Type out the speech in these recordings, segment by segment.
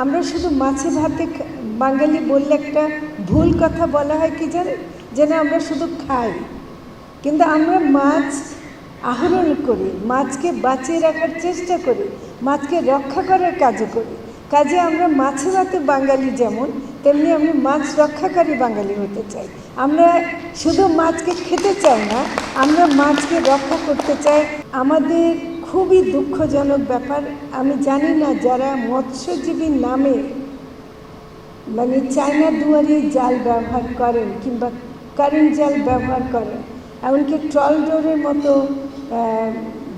আমরা শুধু মাছে ভাতে বাঙালি বললে একটা ভুল কথা বলা হয় কি জানেন যেন আমরা শুধু খাই। কিন্তু আমরা মাছ আহরণ করি, মাছকে বাঁচিয়ে রাখার চেষ্টা করি, মাছকে রক্ষা করার কাজও করি। কাজে আমরা মাছে ভাতে বাঙালি যেমন, তেমনি আমরা মাছ রক্ষাকারী বাঙালি হতে চাই। আমরা শুধু মাছকে খেতে চাই না, আমরা মাছকে রক্ষা করতে চাই। আমাদের খুবই দুঃখজনক ব্যাপার। আমি জানি না যারা মৎস্যজীবীর নামে মানে চায়না দুয়ারে জাল ব্যবহার করেন কিংবা কারেন্ট জাল ব্যবহার করেন, এমনকি ট্রল ডোরের মতো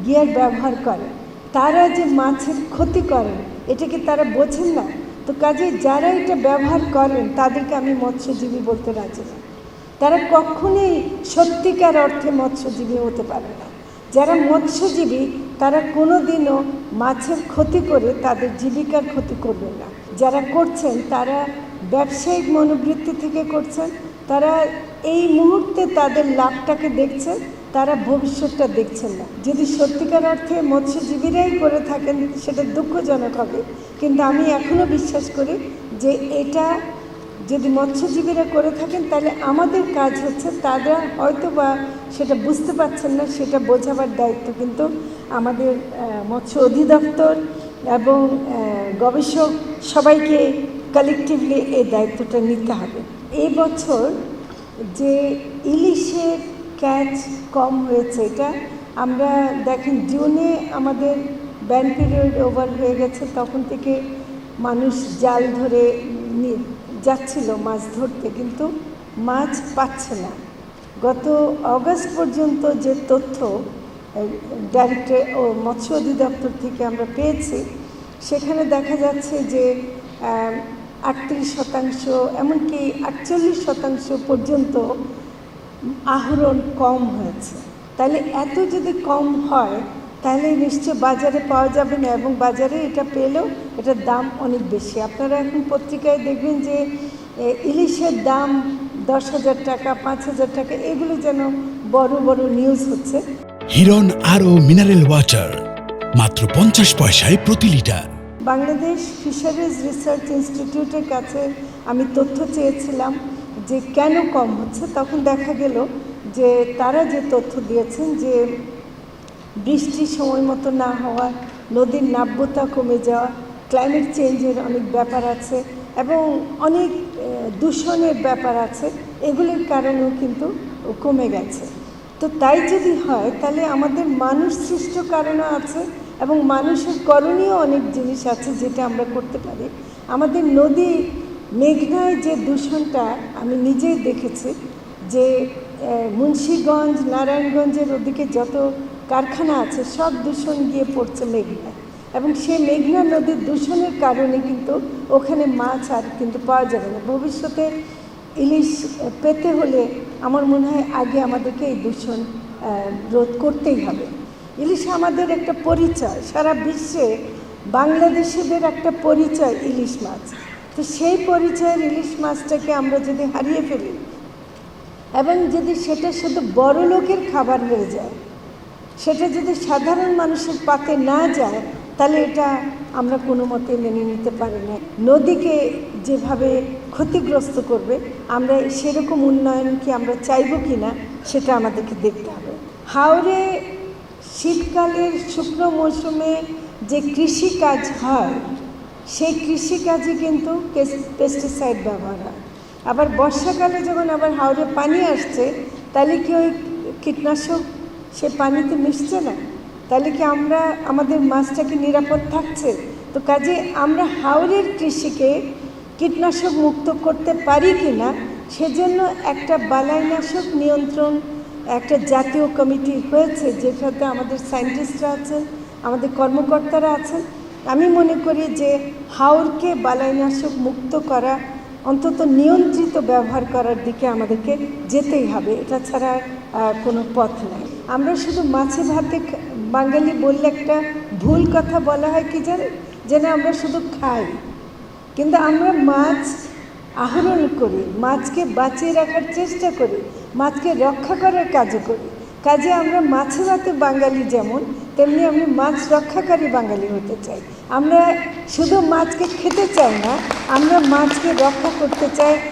গিয়ার ব্যবহার করেন, তারা যে মাছের ক্ষতি করেন এটাকে তারা বোঝেন না? তো কাজে যারা এটা ব্যবহার করেন, তাদেরকে আমি মৎস্যজীবী বলতে রাজি না। তারা কখনোই সত্যিকার অর্থে মৎস্যজীবী হতে পারে না। যারা মৎস্যজীবী তারা কোনো দিনও মাছের ক্ষতি করে তাদের জীবিকার ক্ষতি করবে না। যারা করছেন, তারা ব্যবসায়িক মনোবৃত্তি থেকে করছেন, তারা এই মুহূর্তে তাদের লাভটাকে দেখছেন, তারা ভবিষ্যৎটা দেখছেন না। যদি সত্যিকার অর্থে মৎস্যজীবীরাই করে থাকেন, সেটা দুঃখজনক হবে। কিন্তু আমি এখনও বিশ্বাস করি যে এটা যদি মৎস্যজীবীরা করে থাকেন, তাহলে আমাদের কাজ হচ্ছে তারা হয়তো বা সেটা বুঝতে পারছেন না, সেটা বোঝাবার দায়িত্ব। কিন্তু আমাদের মৎস্য অধিদপ্তর এবং গবেষক সবাইকে কালেকটিভলি এই দায়িত্বটা নিতে হবে। এই বছর যে ইলিশের ক্যাচ কম হয়েছে, এটা আমরা দেখেন জুনে আমাদের ব্যান পিরিয়ড ওভার হয়ে গেছে, তখন থেকে মানুষ জাল ধরে যাচ্ছিল মাছ ধরতে, কিন্তু মাছ পাচ্ছে না। গত অগস্ট পর্যন্ত যে তথ্য ডাইরেক্টর ও মৎস্য অধিদপ্তর থেকে আমরা পেয়েছি, সেখানে দেখা যাচ্ছে যে আটত্রিশ শতাংশ এমনকি আটচল্লিশ শতাংশ পর্যন্ত আহরণ কম হয়েছে। তাহলে এত যদি কম হয়, তাহলে নিশ্চয় বাজারে পাওয়া যাবে না এবং বাজারে এটা পেলেও এটার দাম অনেক বেশি। আপনারা এখন পত্রিকায় দেখবেন যে ইলিশের দাম দশ হাজার টাকা পাঁচ হাজার টাকা এগুলো যেন বড় বড় নিউজ হচ্ছে। হিরন আরও মিনারেল ওয়াটার মাত্র পঞ্চাশ পয়সায় প্রতি লিটার বাংলাদেশ ফিশারিজ রিসার্চ ইনস্টিটিউটের কাছে আমি তথ্য চেয়েছিলাম যে কেন কম হচ্ছে? তখন দেখা গেল যে তারা যে তথ্য দিয়েছেন যে বৃষ্টি সময় মতো না হওয়া নদীর নাব্যতা কমে যাওয়া ক্লাইমেট চেঞ্জের অনেক ব্যাপার আছে এবং অনেক দূষণের ব্যাপার আছে, এগুলির কারণেও কিন্তু কমে গেছে। তো তাই যদি হয়, তাহলে আমাদের মানুষ সৃষ্ট কারণও আছে এবং মানুষের করণীয় অনেক জিনিস আছে যেটা আমরা করতে পারি। আমাদের নদী, মেঘনায় যে দূষণটা আমি নিজেই দেখেছি যে মুন্সীগঞ্জ, নারায়ণগঞ্জের ওদিকে যত কারখানা আছে, সব দূষণ গিয়ে পড়ছে মেঘনায়। এবং সেই মেঘনা নদীর দূষণের কারণে কিন্তু ওখানে মাছ আর কিন্তু পাওয়া যাবে না। ভবিষ্যতে ইলিশ পেতে হলে আমার মনে হয় আগে আমাদেরকে এই দূষণ রোধ করতেই হবে। ইলিশ আমাদের একটা পরিচয়। সারা বিশ্বে বাংলাদেশিদের একটা পরিচয় ইলিশ মাছ। তো সেই পরিচয়ের ইলিশ মাছটাকে আমরা যদি হারিয়ে ফেলি এবং যদি সেটা শুধু বড় লোকের খাবার হয়ে যায়, সেটা যদি সাধারণ মানুষের পাতে না যায় তাহলে এটা আমরা কোনো মতে মেনে নিতে পারি না। নদীকে যেভাবে ক্ষতিগ্রস্ত করবে, আমরা সেরকম উন্নয়ন কি আমরা চাইব কি না, সেটা আমাদেরকে দেখতে হবে। হাওড়ে শীতকালের শুকনো মৌসুমে যে কৃষি কাজ হয়, সেই কৃষিকাজে কিন্তু পেস্টিসাইড ব্যবহার হয়। আবার বর্ষাকালে যখন আবার হাওড়ে পানি আসছে, তাহলে কি ওই কীটনাশক সে পানিতে মিশছে না? তাহলে কি আমরা আমাদের মাছটা কি নিরাপদ থাকছে? তো কাজে আমরা হাওড়ের কৃষিকে কীটনাশক মুক্ত করতে পারি কি না সেজন্য একটা বালাইনাশক নিয়ন্ত্রণ, একটা জাতীয় কমিটি হয়েছে যেটাতে আমাদের সায়েন্টিস্টরা আছেন, আমাদের কর্মকর্তারা আছেন। আমি মনে করি যে হাওরকে বালাইনাশক মুক্ত করা, অন্তত নিয়ন্ত্রিত ব্যবহার করার দিকে আমাদেরকে যেতেই হবে। এটা ছাড়া কোনো পথ নাই। আমরা শুধু মাছে ভাতে বাঙালি বললে একটা ভুল কথা বলা হয় কি জানেন যেন আমরা শুধু খাই। কিন্তু আমরা মাছ আহরণ করি, মাছকে বাঁচিয়ে রাখার চেষ্টা করি, মাছকে রক্ষা করার কাজও করি। কাজে আমরা মাছে ভাতে বাঙালি যেমন, তেমনি আমি মাছ রক্ষাকারী বাঙালি হতে চাই। আমরা শুধু মাছকে খেতে চাই না, আমরা মাছকে রক্ষা করতে চাই